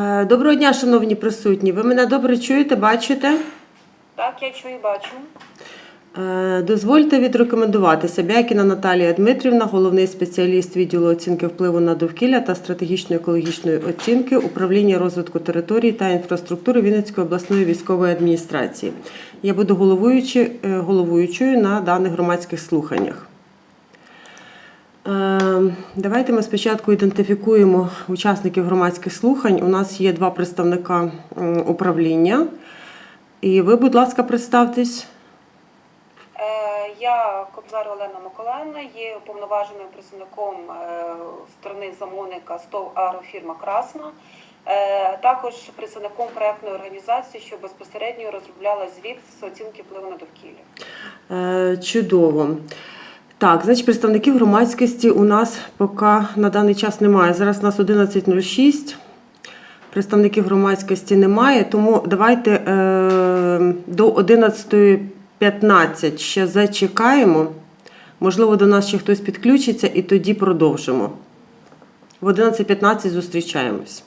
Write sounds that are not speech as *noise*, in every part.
Е, Доброго дня, шановні присутні. Ви мене добре чуєте, бачите? Так, я чую, бачу. Е, Дозвольте відрекомендувати Сябякіна Наталія Дмитрівна, головний спеціаліст відділу оцінки впливу на довкілля та стратегічної екологічної оцінки управління розвитку території та інфраструктури Вінницької обласної військової адміністрації. Я буду е, головуючою на даних громадських слуханнях. Е, Давайте ми спочатку ідентифікуємо учасників громадських слухань. У нас є два представника управління. І ви, будь ласка, представтесь. Е, я Кобзар Олена Миколаївна, є уповноваженим представником е, сторони замовника СТОВ Аерофірма Красна. Е, також представником проектної організації, що безпосередньо розробляла звіт з оцінки впливу на довкілля. Чудово. Так, значить, представників громадськості у нас поки на даний час немає. Зараз у нас 11.06. Представників громадськості немає, тому давайте е, до 11.15 ще зачекаємо. Можливо, до нас ще хтось підключиться і тоді продовжимо. В 11.15 зустрічаємось.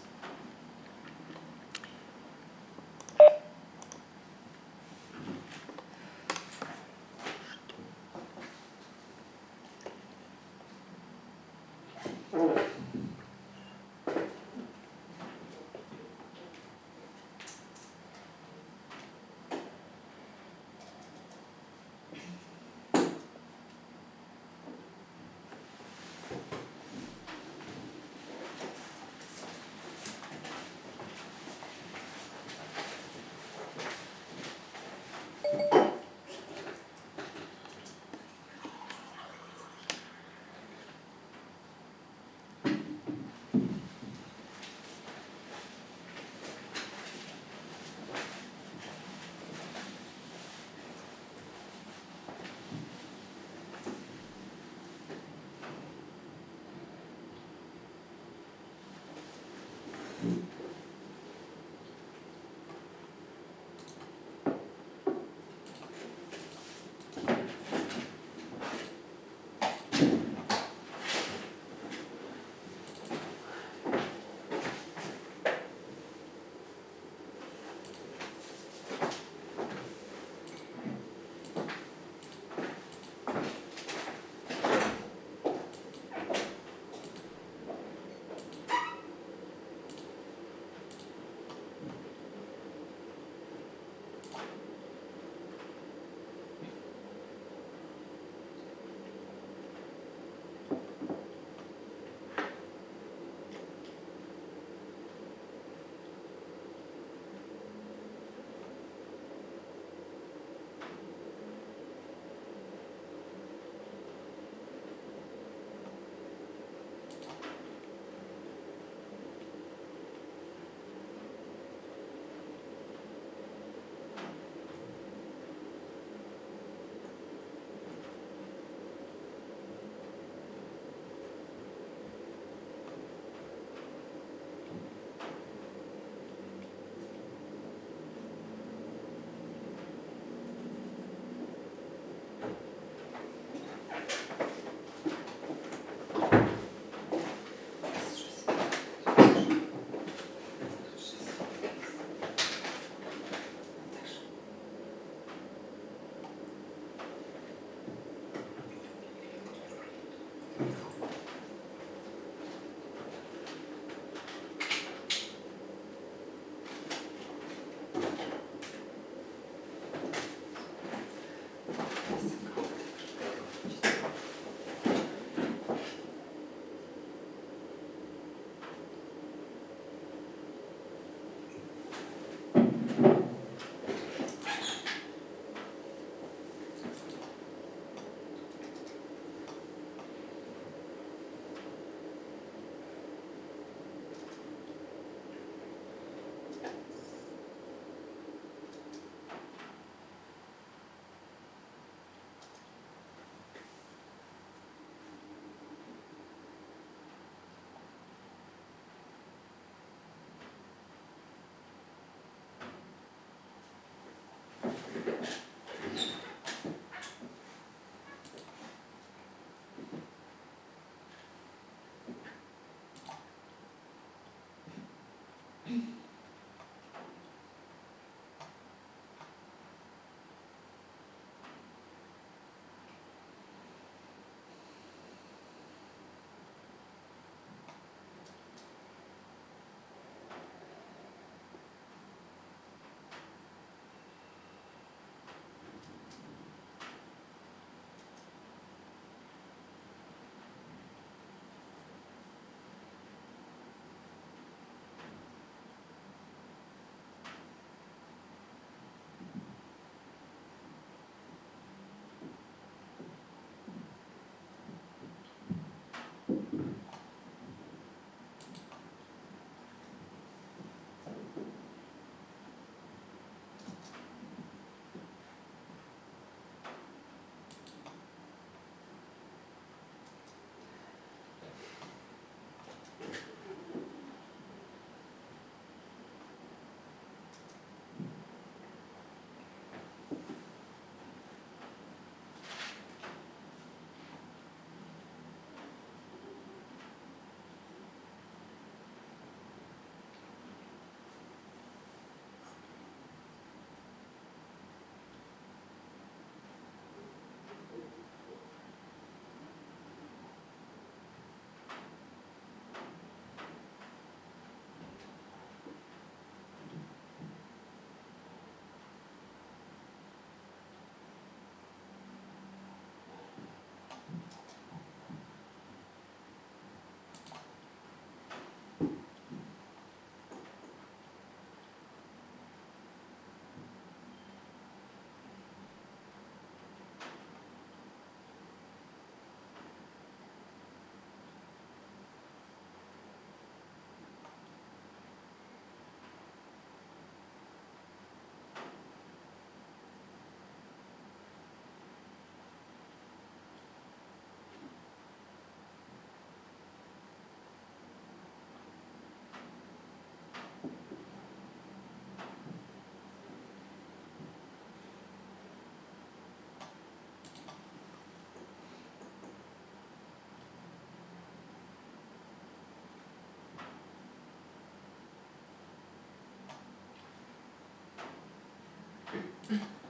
Mm-hmm.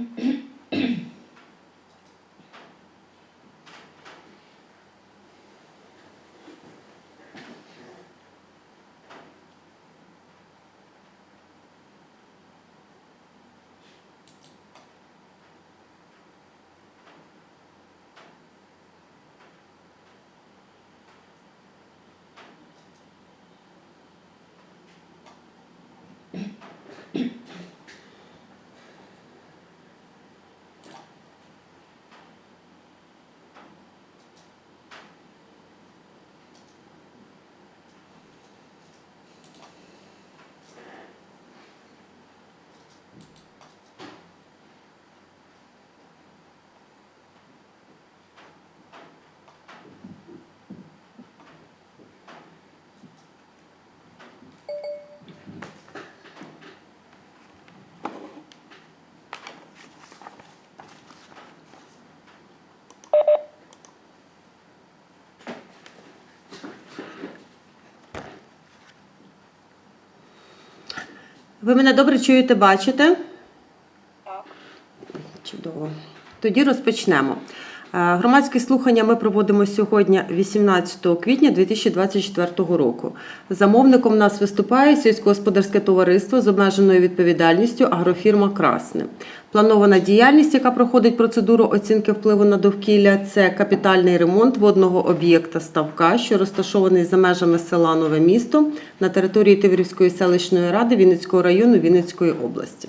Mm-hmm. *clears throat* Ви мене добре чуєте, бачите? Так. Чудово. Тоді розпочнемо. Е, Громадські слухання ми проводимо сьогодні, 18 квітня 2024 року. Замовником нас виступає сільськогосподарське товариство з обмеженою відповідальністю агрофірма Красне. Планована діяльність, яка проходить процедуру оцінки впливу на довкілля, це капітальний ремонт водного об'єкта ставка, що розташований за межами села Нове місто на території Тиврівської селищної ради Вінницького району Вінницької області.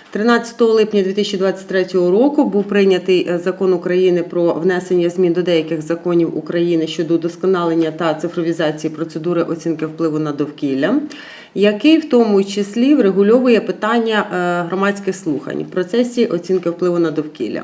13 липня 2023 року був прийнятий е, закон України про внесення змін до деяких законів України щодо удосконалення та цифровізації процедури оцінки впливу на довкілля, який в тому числі врегульовує питання е, громадських слухань в процесі оцінки впливу на довкілля.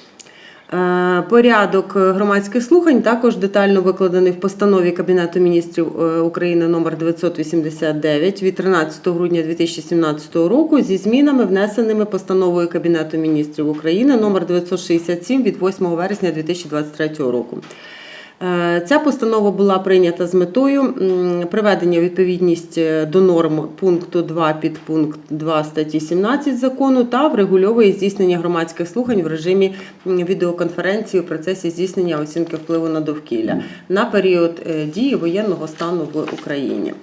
Е, Порядок громадських слухань також детально викладений в постанові Кабінету міністрів е, України номер 989 від 13 грудня 2017 року зі змінами, внесеними постановою Кабінету міністрів України номер 967 від 8 вересня 2023 року. Е, Ця постанова була прийнята з метою приведення відповідність е, до норм пункту 2 підпункт 2 статті 17 закону та врегульовує здійснення громадських слухань в режимі відеоконференції у процесі здійснення оцінки впливу на довкілля на період е, дії воєнного стану в Україні.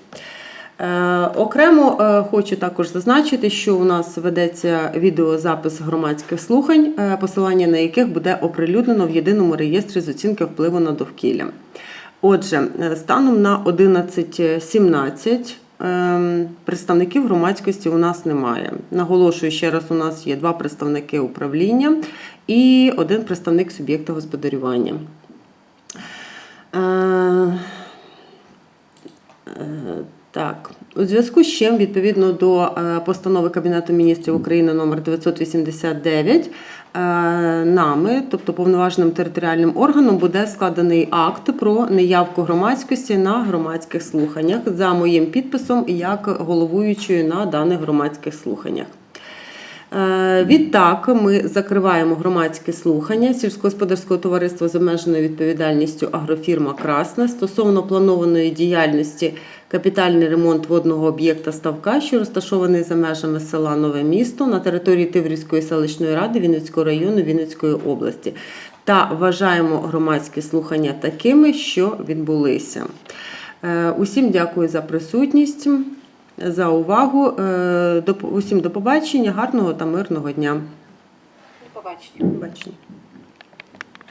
Е, Окремо е, хочу також зазначити, що у нас ведеться відеозапис громадських слухань, е, посилання на яких буде оприлюднено в єдиному реєстрі з оцінки впливу на довкілля. Отже, станом на 11.17 ем, представників громадськості у нас немає. Наголошую ще раз: у нас є два представники управління і один представник суб'єкта господарювання. Так, У зв'язку з чим, відповідно до е, постанови Кабінету міністрів України номер 989, е, нами, тобто повноваженим територіальним органом, буде складений акт про неявку громадськості на громадських слуханнях за моїм підписом як головуючою на даних громадських слуханнях. Е, Відтак ми закриваємо громадські слухання сільськогосподарського товариства з обмеженою відповідальністю агрофірма Красна стосовно планованої діяльності капітальний ремонт водного об'єкта ставка, що розташований за межами села Нове місто на території Тиврівської селищної ради Вінницького району Вінницької області. Та вважаємо громадські слухання такими, що відбулися. Е, Усім дякую за присутність за увагу. Е, усім до побачення, гарного та мирного дня. До побачення. Побачення.